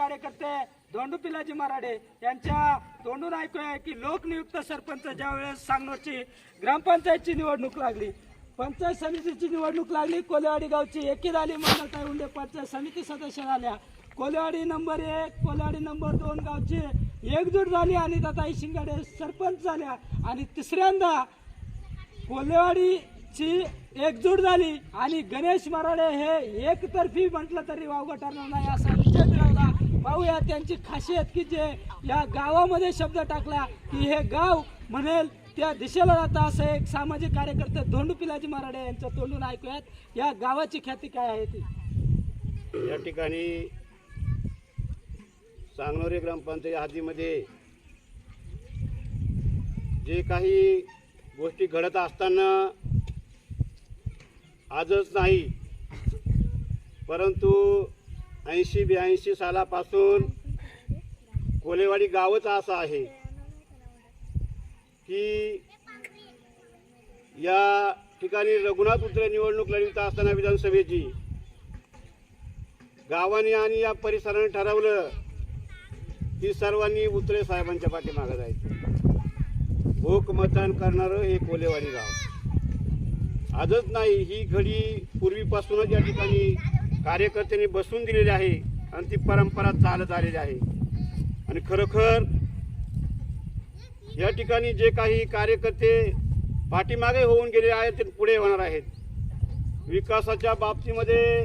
कार्यकर्ते धोंडू पिलाजी मराडे यांच्या तोंडून ऐकूया की लोकनियुक्त सरपंच ज्या वेळेस सांगनोरची ग्रामपंचायतची निवडणूक लागली पंचायत समितीची निवडणूक लागली कोलेवाडी गावची एकी झाली मंगलताई उंडे पंचायत समिती सदस्य झाल्या. कोलेवाडी नंबर एक कोलेवाडी नंबर दोन गावची एकजूट झाली आणि दाताई शिंगाडे सरपंच झाल्या. आणि तिसऱ्यांदा कोल्हेवाडीची एकजूट झाली आणि गणेश मराडे हे एकतर्फी म्हटलं तरी वावगं ठरणार नाही असं पाहूया त्यांची खासियत की जे या गावामध्ये शब्द टाकला की हे गाव म्हणेल त्या दिशेला जातं असं एक सामाजिक कार्यकर्ते धोंडू पिलाजी मराडे यांचं तोंडून ऐकूयात. या गावाची ख्याती काय आहे ती? या ठिकाणी सांगनोरी ग्रामपंचायत हद्दीमध्ये जे काही गोष्टी घडत असताना आजच नाही परंतु ऐंशी ब्याऐंशी सालापासून कोलेवाडी गावच असं आहे की या ठिकाणी रघुनाथ उतरे निवडणूक लढवित असताना विधानसभेची गावाने आणि या परिसराने ठरवलं की सर्वांनी उतरे साहेबांच्या पाठीमागं जायचं. भोक मतदान करणारं हे कोलेवाडी गाव. आजच नाही ही घडी पूर्वीपासूनच या ठिकाणी कार्यकर्त्यांनी बसून दिलेली आहे आणि ती परंपरा चालत आलेली आहे. आणि खरोखर या ठिकाणी जे काही कार्यकर्ते पाठीमागे होऊन गेले आहेत ते पुढे होणार आहेत. विकासाच्या बाबतीमध्ये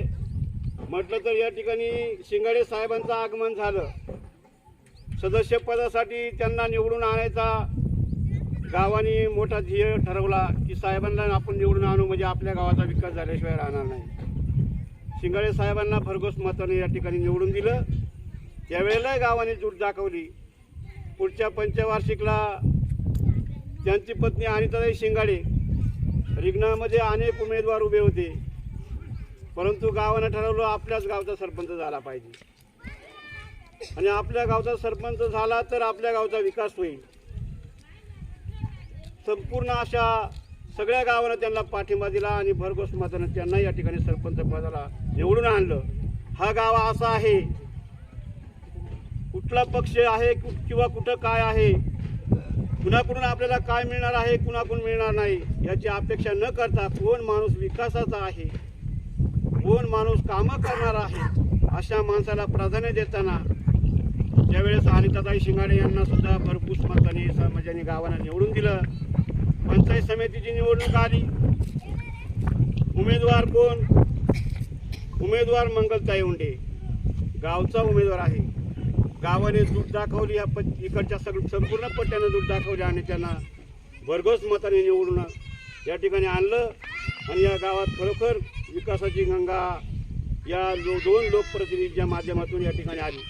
म्हटलं तर या ठिकाणी शिंगाडे साहेबांचं आगमन झालं. सदस्यपदासाठी त्यांना निवडून आणायचा गावाने मोठा ध्येय ठरवला की साहेबांना आपण निवडून आणू म्हणजे आपल्या गावाचा विकास झाल्याशिवाय राहणार नाही. शिंगाडे साहेबांना भरघोस मताने या ठिकाणी निवडून दिलं. त्यावेळेला गावाने जूट दाखवली. पुढच्या पंचवार्षिकला त्यांची पत्नी अनिताई शिंगाडे रिंगणामध्ये अनेक उमेदवार उभे होते. परंतु गावानं ठरवलं आपल्याच गावचा सरपंच झाला पाहिजे. आणि आपल्या गावचा सरपंच झाला तर आपल्या गावचा विकास होईल. संपूर्ण अशा सगळ्या गावानं त्यांना पाठिंबा दिला आणि भरघोस मतानं त्यांना या ठिकाणी सरपंच पदाला निवडून आणलं. हा गाव असा आहे. कुठला पक्ष आहे किंवा कुठं काय आहे कुणाकडून आपल्याला काय मिळणार आहे कुणाकडून मिळणार नाही याची अपेक्षा न करता कोण माणूस विकासाचा आहे कोण माणूस कामं करणार आहे अशा माणसाला प्राधान्य देताना ज्यावेळेस अनिताताई शिंगाडे यांना सुद्धा भरपूर मताने समाजाने गावांना निवडून दिलं. पंचायत समितीची निवडणूक आली. उमेदवार कोण? उमेदवार मंगलताई उंडे. गावचा उमेदवार आहे. गावाने दूध दाखवली या प इकडच्या सगळं संपूर्ण पट्ट्यानं दूध दाखवली आणि त्यांना भरघोस मताने निवडून या ठिकाणी आणलं. आणि या गावात खरोखर विकासाची गंगा या लो दोन लोकप्रतिनिधीच्या माध्यमातून या ठिकाणी आली.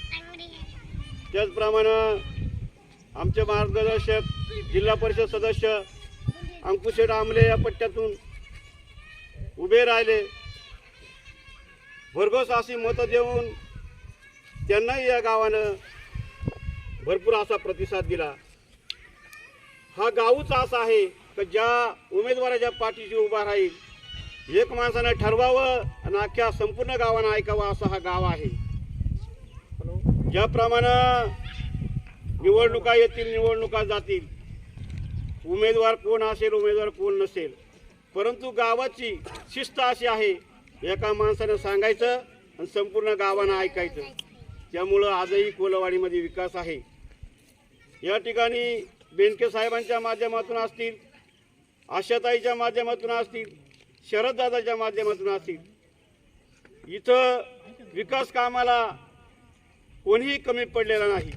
त्याचप्रमाणे आमचे मार्गदर्शक जिल्हा परिषद सदस्य अंकुशेठ आमले या पट्ट्यातून उभे राहिले. भरघोस अशी मतं देऊन त्यांनाही या गावानं भरपूर असा प्रतिसाद दिला. हा गावच असा आहे की ज्या उमेदवाराच्या पाठीशी उभा राहील एक माणसानं ठरवावं आणि अख्ख्या संपूर्ण गावानं ऐकावं असा हा गाव आहे. ज्याप्रमाणे निवडणुका येतील निवडणुका जातील उमेदवार कोण असेल उमेदवार कोण नसेल. परंतु गावाची शिस्त अशी आहे एका माणसानं सांगायचं आणि संपूर्ण गावानं ऐकायचं. त्यामुळं आजही कोलवाडीमध्ये विकास आहे. या ठिकाणी बेनके साहेबांच्या माध्यमातून असतील आशाताईच्या माध्यमातून असतील शरददादाच्या माध्यमातून असतील इथं विकास कामाला कोणीही कमी पडलेला नाही.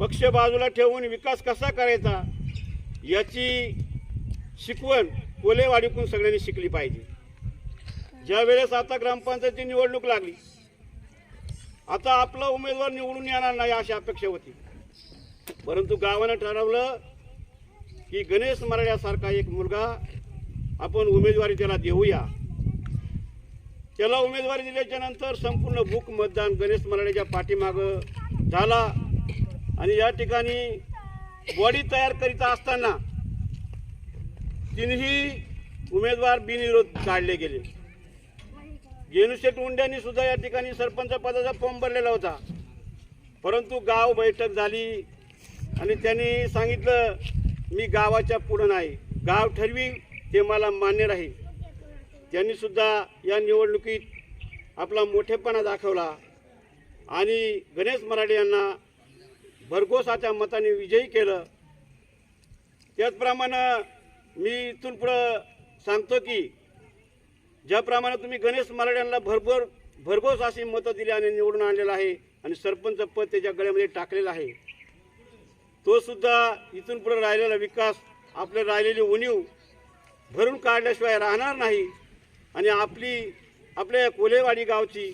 पक्ष बाजूला ठेवून विकास कसा करायचा याची शिकवण कोलेवाडीकून सगळ्यांनी शिकली पाहिजे. ज्या वेळेस आता ग्रामपंचायतची निवडणूक लागली आता आपला उमेदवार निवडून येणार नाही अशी अपेक्षा होती. परंतु गावानं ठरवलं की गणेश मराड्यासारखा एक मुलगा आपण उमेदवारी त्याला देऊया. त्याला उमेदवारी दिल्याच्या नंतर संपूर्ण बुक मतदान गणेश मराड्याच्या पाठीमागं झाला. आणि या ठिकाणी बॉडी तयार करीत असताना तिन्ही उमेदवार बिनविरोध काढले गेले. जेनुशेठ उंड्यांनी सुद्धा या ठिकाणी सरपंच पदाचा फॉर्म भरलेला होता. परंतु गाव बैठक झाली आणि त्यांनी सांगितलं मी गावाच्या पुढं नाही. गाव ठरवी ते मला मान्य राहील. त्यांनी सुद्धा या निवडणुकीत आपला मोठेपणा दाखवला. आणि गणेश मराठे यांना भरघोसाच्या मताने विजयी केलं. त्याचप्रमाणे मी इथून पुढं सांगतो की ज्याप्रमाणे तुम्ही गणेश मराठे यांना भरभर भरघोस अशी मतं दिली आणि निवडून आणलेलं आहे आणि सरपंच पद त्याच्या गळ्यामध्ये टाकलेलं आहे तो सुद्धा इथून पुढे राहिलेला विकास आपले राहिलेली उणीव भरून काढल्याशिवाय राहणार नाही. आणि आपली आपल्या कोलेवाडी गावची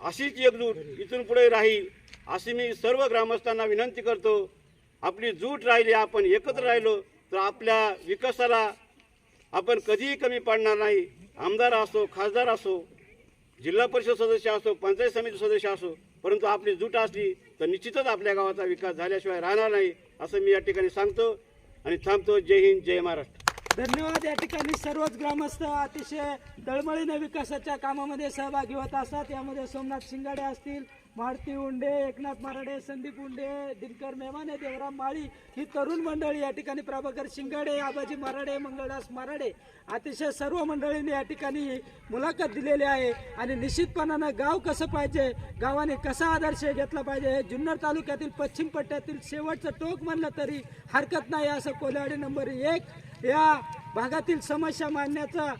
अशीच एकजूट इथून पुढे राहील. अशी मी सर्व ग्रामस्थांना विनंती करतो आपली जूट राहिली आपण एकत्र राहिलो तर आपल्या विकासाला आपण कधीही कमी पडणार नाही. आमदार असो खासदार असो जिल्हा परिषद सदस्य असो पंचायत समिती सदस्य असो परंतु आपली जूट असली तर निश्चितच आपल्या गावाचा विकास झाल्याशिवाय राहणार नाही असं मी या ठिकाणी सांगतो आणि थांबतो. जय हिंद जय महाराष्ट्र. धन्यवाद. या ठिकाणी सर्वच ग्रामस्थ अतिशय तळमळीने विकासाच्या कामामध्ये सहभागी होत असतात. यामध्ये सोमनाथ शिंगाडे असतील मारुती उंडे एकनाथ मराडे संदीप उंडे दिनकर मेमाने देवराम माळी ही तरुण मंडळी या ठिकाणी प्रभाकर शिंगाडे आबाजी मराडे मंगळदास मराडे अतिशय सर्व मंडळींनी या ठिकाणी मुलाखत दिलेली आहे. आणि निश्चितपणानं गाव कसं पाहिजे गावाने कसा आदर्श घेतला पाहिजे हे जुन्नर तालुक्यातील पश्चिम पट्ट्यातील शेवटचं टोक म्हणलं तरी हरकत नाही असं कोल्हाडी नंबर एक या भागातील समस्या मांडण्याचा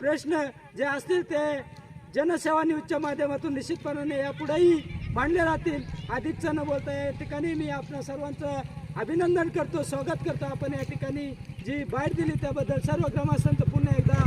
प्रश्न जे असतील ते जनसेवा न्यूजच्या माध्यमातून निश्चितपणाने यापुढेही मांडले राहतील. अधिकचं न बोलता या ठिकाणी मी आपल्या सर्वांचं अभिनंदन करतो स्वागत करतो. आपण या ठिकाणी जी बाहेर दिली त्याबद्दल सर्व ग्रामस्थांचं पुन्हा एकदा